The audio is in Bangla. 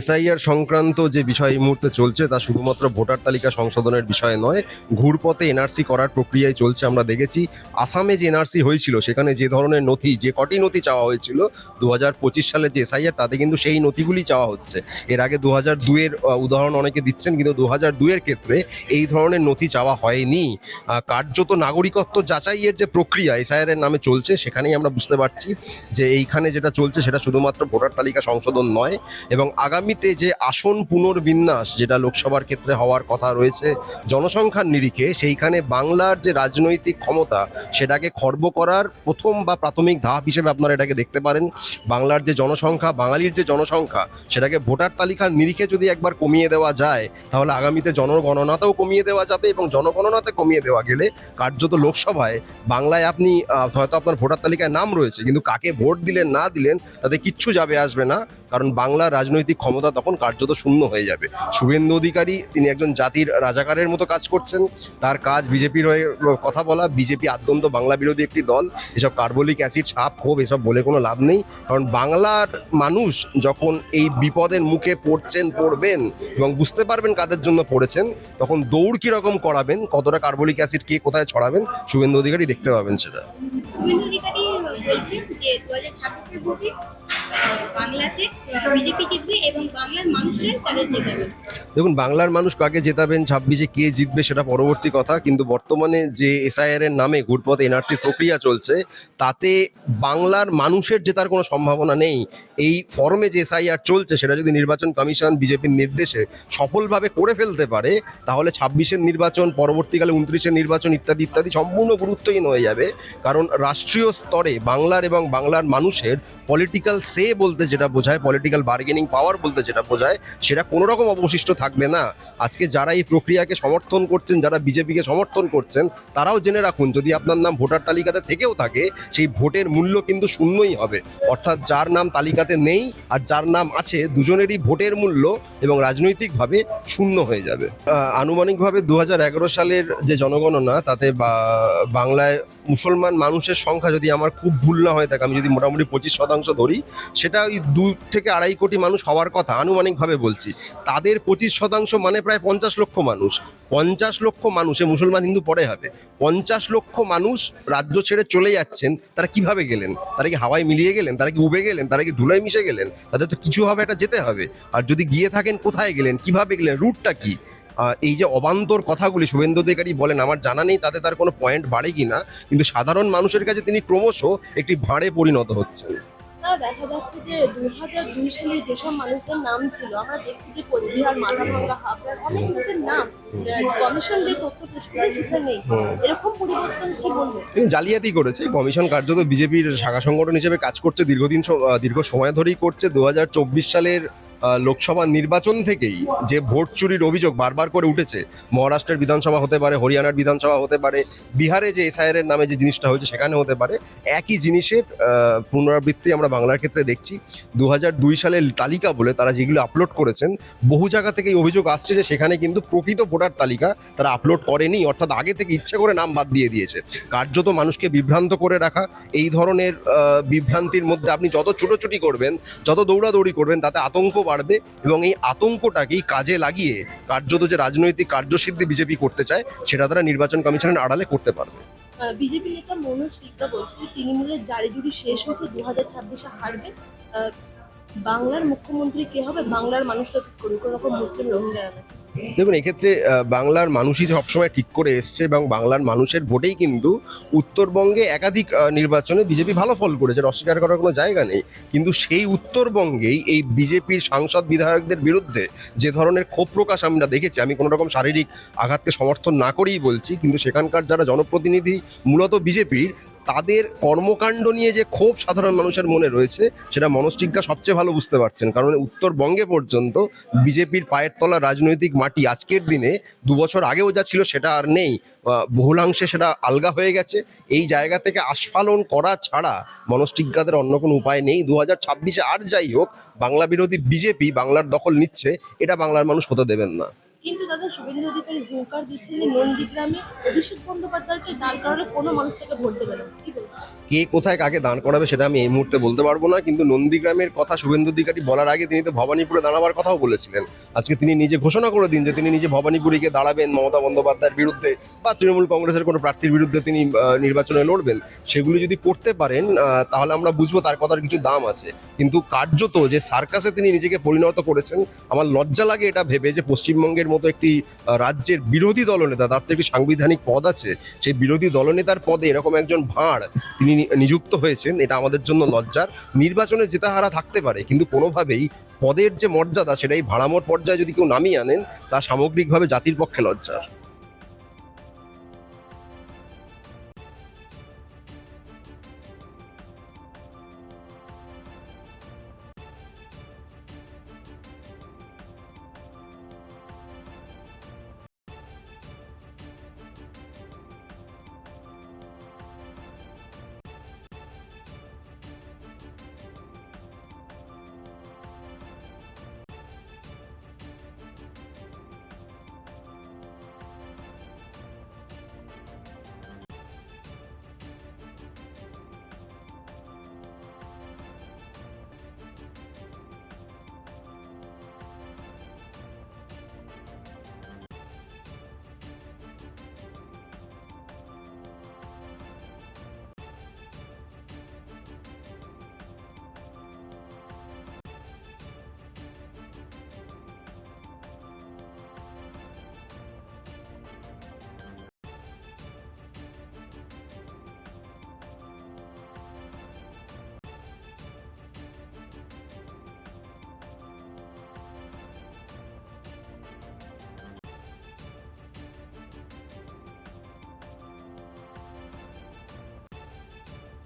এসআইআর সংক্রান্ত যে বিষয় এই মুহূর্তে চলছে, তা শুধুমাত্র ভোটার তালিকা সংশোধনের বিষয় নয়, ঘুরপথে এনআরসি করার প্রক্রিয়ায় চলছে আমরা দেখেছি। আসামে যে এনআরসি হয়েছিল, সেখানে যে ধরনের নথি, যে কটি নথি চাওয়া হয়েছিল দু হাজার পঁচিশ সালে যে এসআইআর, তাতে কিন্তু সেই নথিগুলি চাওয়া হচ্ছে। এর আগে দু হাজার দুয়ের উদাহরণ অনেকে দিচ্ছেন, কিন্তু দু হাজার দুয়ের ক্ষেত্রে এই ধরনের নথি চাওয়া হয়নি। কার্যত নাগরিকত্ব যাচাইয়ের যে প্রক্রিয়া এসআইআর এর নামে চলছে, সেখানেই আমরা বুঝতে পারছি যে এইখানে যেটা চলছে, সেটা শুধুমাত্র ভোটার তালিকা সংশোধন নয়, এবং আগামীতে যে আসন পুনর্বিন্যাস যেটা লোকসভার ক্ষেত্রে হওয়ার কথা রয়েছে জনসংখ্যার নিরিখে, সেইখানে বাংলার যে রাজনৈতিক ক্ষমতা, সেটাকে খর্ব করার প্রথম বা প্রাথমিক ধাপ হিসেবে আপনারা এটাকে দেখতে পারেন। বাংলার যে জনসংখ্যা, বাঙালির যে জনসংখ্যা, সেটাকে ভোটার তালিকার নিরিখে যদি একবার কমিয়ে দেওয়া যায়, তাহলে আগামীতে জনগণনাতেও কমিয়ে দেওয়া যাবে এবং জনগণনাতে কমিয়ে দেওয়া গেলে কার্যত লোকসভায় বাংলায় আপনি হয়তো আপনার ভোটার তালিকায় নাম রয়েছে, কিন্তু কাকে ভোট দিলেন, না দিলেন, তাতে কিচ্ছু যাবে আসবে না। কারণ বাংলার রাজনৈতিক ক্ষমতা তখন কার্যত শূন্য হয়ে যাবে। শুভেন্দু অধিকারী তিনি একজন জাতির রাজাকারের মতো কাজ করছেন। তার কাজ বিজেপির হয়ে কথা বলা, বিজেপি আদ্যন্ত বাংলা বিরোধী একটি দল। এসব কার্বলিক অ্যাসিড, সাপ, ক্ষোভ, এসব বলে কোনো লাভ নেই। কারণ বাংলার মানুষ যখন এই বিপদের মুখে পড়ছেন, পড়বেন এবং বুঝতে পারবেন কাদের জন্য পড়েছেন, তখন দৌড় কীরকম করাবেন, কতটা কার্বলিক অ্যাসিড কে কোথায় ছড়াবেন, শুভেন্দু অধিকারী দেখতে পাবেন সেটা। বলছেন যে দু হাজার ছাব্বিশের ভোটে দেখুন, বাংলার মানুষ কাকে জেতাবেন, ছাব্বিশে কে জিতবে সেটা পরবর্তী কথা, কিন্তু বর্তমানে যে এসআইআর এর নামে ঘুরপথ এনআরসির প্রক্রিয়া চলছে, তাতে বাংলার মানুষের জেতার কোনো সম্ভাবনা নেই। এই ফর্মে যে এসআইআর চলছে, সেটা যদি নির্বাচন কমিশন বিজেপির নির্দেশে সফলভাবে করে ফেলতে পারে, তাহলে ছাব্বিশের নির্বাচন, পরবর্তীকালে উনত্রিশের নির্বাচন ইত্যাদি ইত্যাদি সম্পূর্ণ গুরুত্বহীন হয়ে যাবে। কারণ রাষ্ট্রীয় স্তরে বাংলার এবং বাংলার মানুষের পলিটিক্যাল সে বলতে যেটা বোঝায় পলিটিক্যাল বার্গেনিং পাওয়ার বলতে যেটা বোঝায়, সেটা কোনো রকম অবশিষ্ট থাকবে না। আজকে যারা এই প্রক্রিয়াকে সমর্থন করছেন, যারা বিজেপিকে সমর্থন করছেন, তারাও জেনে রাখুন, যদি আপনার নাম ভোটার তালিকাতে থেকেও থাকে, সেই ভোটের মূল্য কিন্তু শূন্যই হবে। অর্থাৎ যার নাম তালিকাতে নেই আর যার নাম আছে, দুজনেরই ভোটের মূল্য এবং রাজনৈতিকভাবে শূন্য হয়ে যাবে। আনুমানিকভাবে দু হাজার এগারো সালের যে জনগণনা, তাতে বাংলায় মুসলমান মানুষের সংখ্যা যদি আমার খুব ভুল না হয়ে থাকে। আমি যদি মোটামুটি পঁচিশ শতাংশ ধরি, সেটা ওই দু থেকে আড়াই কোটি মানুষ হওয়ার কথা, আনুমানিকভাবে বলছি। তাদের পঁচিশ শতাংশ মানে প্রায় পঞ্চাশ লক্ষ মানুষ। পঞ্চাশ লক্ষ মানুষে মুসলমান হিন্দু পরে হবে। পঞ্চাশ লক্ষ মানুষ রাজ্য ছেড়ে চলে যাচ্ছেন, তারা কীভাবে গেলেন? তারা কি হাওয়ায় মিলিয়ে গেলেন? তারা কি উবে গেলেন? তারা কি ধুলায় মিশে গেলেন? তাদের তো কিছু হবে একটা যেতে হবে। আর যদি গিয়ে থাকেন, কোথায় গেলেন? কীভাবে গেলেন? রুটটা কি? এই যে অবান্তর কথাগুলি শুভেন্দু অধিকারী বলেন, আমার জানা নেই তাতে তার কোনো পয়েন্ট বাড়ে কি না কিন্তু সাধারণ মানুষের কাছে তিনি ক্রমশ একটি ভাঁড়ে পরিণত হচ্ছেন। দেখা যাচ্ছে যে দু হাজার দুই সালে যেসব মানুষদের নাম ছিল, আমরা দেখছি যে কোচবিহার মাথাভাঙ্গা হাবড়ার অনেক লোকের নাম কমিশন যে তথ্য সেটা নেই। এরকম পরিবর্তন কি বলব? তিনি জালিয়াতি করেছে। কমিশন কার্যত বিজেপির শাখা সংগঠন হিসেবে কাজ করছে। দীর্ঘদিন দীর্ঘ সময় ধরেই করছে। দু হাজার চব্বিশ সালের লোকসভা নির্বাচন থেকেই যে ভোট চুরির অভিযোগ বারবার করে উঠেছে মহারাষ্ট্রের বিধানসভা হতে পারে হরিয়ানার বিধানসভা হতে পারে বিহারে যে এসআইআর এর নামে যে জিনিসটা হয়েছে সেখানে হতে পারে একই জিনিসের পুনরাবৃত্তি আমরা বাংলার ক্ষেত্রে দেখছি। দু দুই সালের তালিকা বলে তারা যেগুলো আপলোড করেছেন বহু জায়গা থেকে অভিযোগ আসছে যে সেখানে কিন্তু প্রকৃত ভোটার তালিকা তারা আপলোড করেনি, অর্থাৎ আগে থেকে ইচ্ছে করে নাম বাদ দিয়ে দিয়েছে। কার্যত মানুষকে বিভ্রান্ত করে রাখা, এই ধরনের বিভ্রান্তির মধ্যে আপনি যত ছুটোছুটি করবেন, যত দৌড়াদৌড়ি করবেন, তাতে আতঙ্ক বাড়বে এবং এই আতঙ্কটাকেই কাজে লাগিয়ে কার্যত যে রাজনৈতিক কার্যসিদ্ধি বিজেপি করতে চায়, সেটা তারা নির্বাচন কমিশনের আড়ালে করতে পারবে। বিজেপি নেতা মনোজ টিক্কা বলছে যে তৃণমূলের শেষ হতে দু হাজার ছাব্বিশে হারবে। বাংলার মুখ্যমন্ত্রী কে হবে? বাংলার মানুষরা ঠিক করবে কোনো রকম মুসলিম রোহিঙ্গা দেখুন, এক্ষেত্রে বাংলার মানুষই সবসময় ঠিক করে এসছে এবং বাংলার মানুষের ভোটেই কিন্তু উত্তরবঙ্গে একাধিক নির্বাচনে বিজেপি ভালো ফল করেছে অস্বীকার করার কোনো জায়গা নেই। কিন্তু সেই উত্তরবঙ্গেই এই বিজেপির সাংসদ বিধায়কদের বিরুদ্ধে যে ধরনের ক্ষোভ প্রকাশ আমরা দেখেছি, আমি কোনো রকম শারীরিক আঘাতকে সমর্থন না করেই বলছি, কিন্তু সেখানকার যারা জনপ্রতিনিধি, মূলত বিজেপির, তাদের কর্মকাণ্ড নিয়ে যে ক্ষোভ সাধারণ মানুষের মনে রয়েছে, সেটা মনস্টিজ্ঞা সবচেয়ে ভালো বুঝতে পারছেন। কারণ উত্তরবঙ্গে পর্যন্ত বিজেপির পায়ের তলা রাজনৈতিক মাটি আজকের দিনে দু বছর আগেও যা ছিল সেটা আর নেই। বহুলাংশে সেটা আলগা হয়ে গেছে। এই জায়গা থেকে আস্ফালন করা ছাড়া মনস্টিজ্ঞাদের অন্য কোনো উপায় নেই। দু হাজার ছাব্বিশে আর যাই হোক বাংলা বিরোধী বিজেপি বাংলার দখল নিচ্ছে, এটা বাংলার মানুষ হতে দেবেন না। কিন্তু দাদা শুভেন্দু অধিকারী হুঙ্কার দিচ্ছেন যে নন্দীগ্রামে অভিষেক বন্দ্যোপাধ্যায়কে দাঁড় করালে কোনো মানুষ তাকে ভোট দেবে না। কে কোথায় কাকে দান করাবে সেটা আমি এই মুহূর্তে বলতে পারব না, কিন্তু নন্দীগ্রামের কথা শুভেন্দু অধিকারী বলার আগে তিনি তো ভবানীপুরে দাঁড়াবার কথাও বলেছিলেন। আজকে তিনি নিজে ঘোষণা করে দিন যে তিনি নিজে ভবানীপুরে গিয়ে দাঁড়াবেন মমতা বন্দ্যোপাধ্যায়ের বিরুদ্ধে বা তৃণমূল কংগ্রেসের কোনো প্রার্থীর বিরুদ্ধে তিনি নির্বাচনে লড়বেন। সেগুলি যদি করতে পারেন তাহলে আমরা বুঝব তার কথার কিছু দাম আছে। কিন্তু কার্যত যে সার্কাসে তিনি নিজেকে পরিণত করেছেন, আমার লজ্জা লাগে এটা ভেবে যে পশ্চিমবঙ্গের মতো একটি রাজ্যের বিরোধী দলনেতা, তার তো একটি সাংবিধানিক পদ আছে, সেই বিরোধী দলনেতার পদে এরকম একজন ভাঁড় তিনি নিযুক্ত হয়েছেন, এটা আমাদের জন্য লজ্জার। নির্বাচনে জেতাহারা থাকতে পারে, কিন্তু কোনোভাবেই পদের যে মর্যাদা, সেটাই ভাড়ামোর পর্যায়ে যদি কেউ নামিয়ে আনেন, তা সামগ্রিকভাবে জাতির পক্ষে লজ্জার।